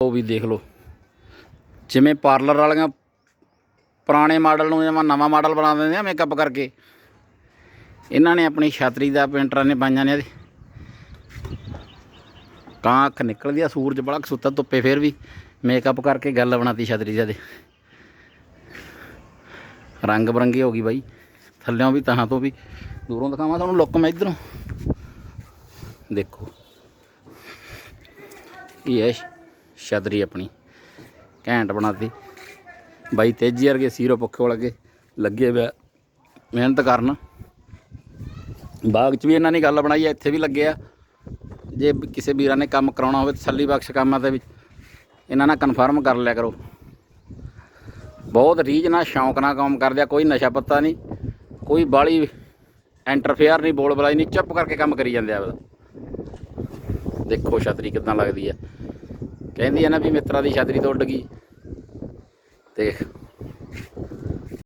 ਉਹ ਵੀ ਦੇਖ ਲਓ। ਜਿਵੇਂ ਪਾਰਲਰ ਵਾਲੀਆਂ ਪੁਰਾਣੇ ਮਾਡਲ ਨੂੰ ਜਿਵੇਂ ਨਵਾਂ ਮਾਡਲ ਬਣਾ ਦਿੰਦੇ ਆ ਮੇਕਅਪ ਕਰਕੇ। ਇਹਨਾਂ ਨੇ ਆਪਣੀ ਛਾਤਰੀ ਦਾ ਪੇਂਟਰਾਂ ਨੇ ਪਾਈਆਂ ਨੇ ਇਹਦੇ। ਕਾਂ ਅੱਖ ਨਿਕਲਦੀ ਆ, ਸੂਰਜ ਬੜਾ ਸੁੱਤਾ ਧੁੱਪੇ ਫੇਰ ਵੀ ਮੇਕਅਪ ਕਰਕੇ ਗੱਲ ਬਣਾਤੀ ਛਤਰੀ ਦੇ ਰੰਗ ਬਰੰਗੀ ਹੋ ਗਈ ਬਾਈ। ਥੱਲਿਓਂ ਵੀ ਤਾਹਾਂ ਤੋਂ ਵੀ। ਦੂਰੋਂ ਦਿਖਾਵਾਂ ਤੁਹਾਨੂੰ ਲੁੱਕ ਮੈਂ ਇਧਰੋਂ। ਦੇਖੋ। ਇਹ ਹੈ ਛਤਰੀ ਆਪਣੀ। ਘੈਂਟ ਬਣਾਤੀ। ਬਾਈ ਤੇਜੀ ਵਰਗੇ ਸੀਰੋ ਪੱਖੇ ਵਾਲੇ ਲੱਗੇ ਪਿਆ ਮਿਹਨਤ ਕਰਨ। ਬਾਗ 'ਚ ਵੀ ਇਹਨਾਂ ਨੇ ਗੱਲ ਬਣਾਈ ਹੈ ਇੱਥੇ ਵੀ ਲੱਗੇ ਆ। ਜੇ ਕਿਸੇ ਵੀਰਾਂ ਨੇ ਕੰਮ ਕਰਾਉਣਾ ਹੋਵੇ ਤਸੱਲੀ ਬਖਸ਼ ਕੰਮਾਂ ਤੇ ਵੀ ਇਹਨਾਂ ਨਾਲ ਕਨਫਰਮ ਕਰ ਲਿਆ ਕਰੋ। ਬਹੁਤ ਰੀਝ ਨਾਲ ਸ਼ੌਂਕ ਨਾਲ ਕੰਮ ਕਰਦੇ ਆ, ਕੋਈ ਨਸ਼ਾ ਪੱਤਾ ਨਹੀਂ, ਕੋਈ ਬਾਲੀ ਇੰਟਰਫੇਅਰ ਨਹੀਂ ਬੋਲ ਬਲਾਈ ਨਹੀਂ, ਚੁੱਪ ਕਰਕੇ ਕੰਮ ਕਰੀ ਜਾਂਦੇ ਆ ਆਪਦਾ। ਦੇਖੋ ਛਤਰੀ ਕਿਦਾਂ ਲੱਗਦੀ ਆ। ਕਹਿੰਦੀ ਆ ਨਾ ਵੀ ਮਿੱਤਰਾਂ ਦੀ ਛਤਰੀ ਤੋਂ ਉੱਡ ਗਈ। ਤੇ